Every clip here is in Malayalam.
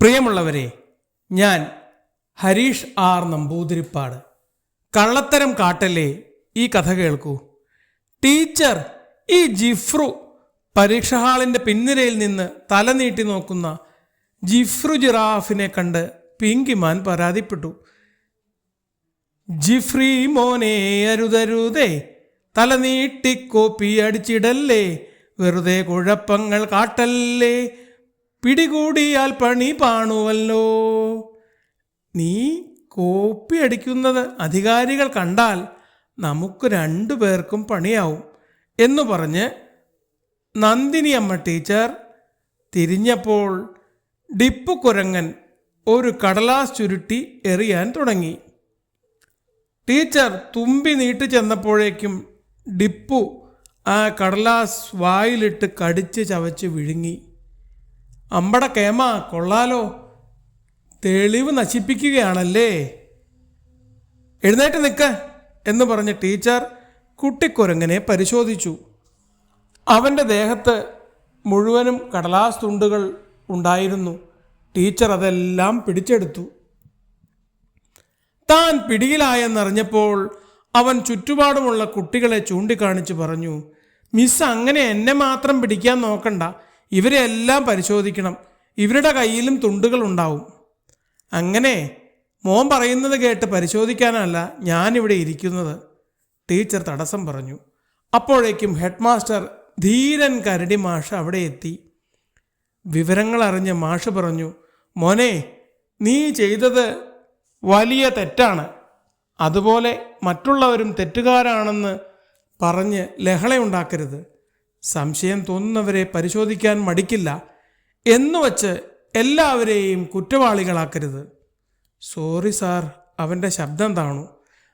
പ്രിയമുള്ളവരെ ഞാൻ ഹരീഷ് ആർ നമ്പൂതിരിപ്പാട്. കള്ളത്തരം കാട്ടല്ലേ ഈ കഥ കേൾക്കൂ. ടീച്ചർ ഈ ജിഫ്രു പരീക്ഷ ഹാളിന്റെ പിൻനിരയിൽ നിന്ന് തല നീട്ടി നോക്കുന്ന ജിഫ്രു ജിറാഫിനെ കണ്ട് പിങ്കിമാൻ പരാതിപ്പെട്ടു. ജിഫ്രി മോനെ അരുതരുതേ തല നീട്ടി കോപ്പി അടിച്ചിടല്ലേ വെറുതെ കുഴപ്പങ്ങൾ കാട്ടല്ലേ പിടികൂടിയാൽ പണി പാണുവല്ലോ. നീ കോപ്പി അടിക്കുന്നത് അധികാരികൾ കണ്ടാൽ നമുക്ക് രണ്ടു പേർക്കും പണിയാവും എന്നു പറഞ്ഞ് നന്ദിനി അമ്മ ടീച്ചർ തിരിഞ്ഞപ്പോൾ ഡിപ്പു കുരങ്ങൻ ഒരു കടലാസ് ചുരുട്ടി എറിയാൻ തുടങ്ങി. ടീച്ചർ തുമ്പി നീട്ടി ചെന്നപ്പോഴേക്കും ഡിപ്പു ആ കടലാസ് വായിലിട്ട് കടിച്ച് ചവച്ച് വിഴുങ്ങി. അമ്പട കേമ കൊള്ളാലോ. തെളിവ് നശിപ്പിക്കുകയാണല്ലേ. എഴുന്നേറ്റ് നിൽക്ക എന്ന് പറഞ്ഞ ടീച്ചർ കുട്ടിക്കുരങ്ങനെ പരിശോധിച്ചു. അവന്റെ ദേഹത്ത് മുഴുവനും കടലാസ് തുണ്ടുകൾ ഉണ്ടായിരുന്നു. ടീച്ചർ അതെല്ലാം പിടിച്ചെടുത്തു. താൻ പിടിയിലായെന്നറിഞ്ഞപ്പോൾ അവൻ ചുറ്റുപാടുമുള്ള കുട്ടികളെ ചൂണ്ടിക്കാണിച്ച് പറഞ്ഞു മിസ് അങ്ങനെ എന്നെ മാത്രം പിടിക്കാൻ നോക്കണ്ട. ഇവരെ എല്ലാം പരിശോധിക്കണം. ഇവരുടെ കയ്യിലും തുണ്ടുകൾ ഉണ്ടാവും. അങ്ങനെ മോൻ പറയുന്നത് കേട്ട് പരിശോധിക്കാനല്ല ഞാനിവിടെ ഇരിക്കുന്നത്. ടീച്ചർ തടസ്സം പറഞ്ഞു. അപ്പോഴേക്കും ഹെഡ് മാസ്റ്റർ ധീരൻ കരടി മാഷ് അവിടെ എത്തി. വിവരങ്ങൾ അറിഞ്ഞ മാഷ് പറഞ്ഞു മോനെ നീ ചെയ്തത് വലിയ തെറ്റാണ്. അതുപോലെ മറ്റുള്ളവരും തെറ്റുകാരാണെന്ന് പറഞ്ഞ് ലഹളയുണ്ടാക്കരുത്. സംശയം തോന്നുന്നവരെ പരിശോധിക്കാൻ മടിക്കില്ല എന്നുവച്ച് എല്ലാവരെയും കുറ്റവാളികളാക്കരുത്. സോറി സാർ അവന്റെ ശബ്ദം താണു.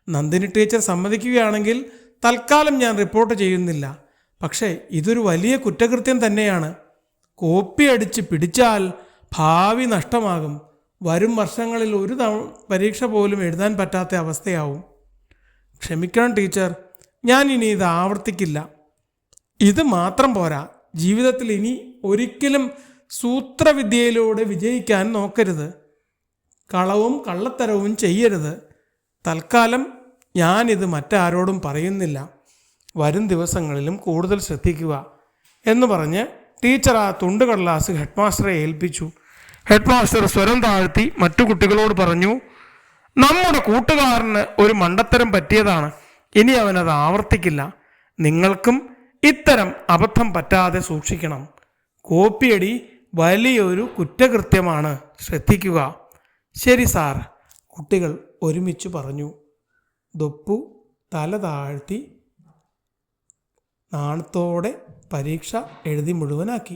നന്ദിനി ടീച്ചർ സമ്മതിക്കുകയാണെങ്കിൽ തൽക്കാലം ഞാൻ റിപ്പോർട്ട് ചെയ്യുന്നില്ല. പക്ഷേ ഇതൊരു വലിയ കുറ്റകൃത്യം തന്നെയാണ്. കോപ്പി അടിച്ച് പിടിച്ചാൽ ഭാവി നഷ്ടമാകും. വരും വർഷങ്ങളിൽ ഒരു തവണ പരീക്ഷ പോലും എഴുതാൻ പറ്റാത്ത അവസ്ഥയാവും. ക്ഷമിക്കണം ടീച്ചർ. ഞാൻ ഇനി ഇത് ആവർത്തിക്കില്ല. ഇത് മാത്രം പോരാ. ജീവിതത്തിൽ ഇനി ഒരിക്കലും സൂത്രവിദ്യയിലൂടെ വിജയിക്കാൻ നോക്കരുത്. കളവും കള്ളത്തരവും ചെയ്യരുത്. തൽക്കാലം ഞാനിത് മറ്റാരോടും പറയുന്നില്ല. വരും ദിവസങ്ങളിലും കൂടുതൽ ശ്രദ്ധിക്കുക എന്ന് പറഞ്ഞ് ടീച്ചർ ആ തുണ്ടുകടലാസ് ഹെഡ് മാസ്റ്ററെ ഏൽപ്പിച്ചു. ഹെഡ് മാസ്റ്റർ സ്വരം താഴ്ത്തി മറ്റു കുട്ടികളോട് പറഞ്ഞു നമ്മുടെ കൂട്ടുകാരന് ഒരു മണ്ടത്തരം പറ്റിയതാണ്. ഇനി അവനത് ആവർത്തിക്കില്ല. നിങ്ങൾക്കും ഇത്തരം അബദ്ധം പറ്റാതെ സൂക്ഷിക്കണം. കോപ്പിയടി വലിയൊരു കുറ്റകൃത്യമാണ്. ശ്രദ്ധിക്കുക. ശരി സാർ കുട്ടികൾ ഒരുമിച്ച് പറഞ്ഞു. ദൊപ്പു തല താഴ്ത്തി നാണത്തോടെ പരീക്ഷ എഴുതി മുഴുവനാക്കി.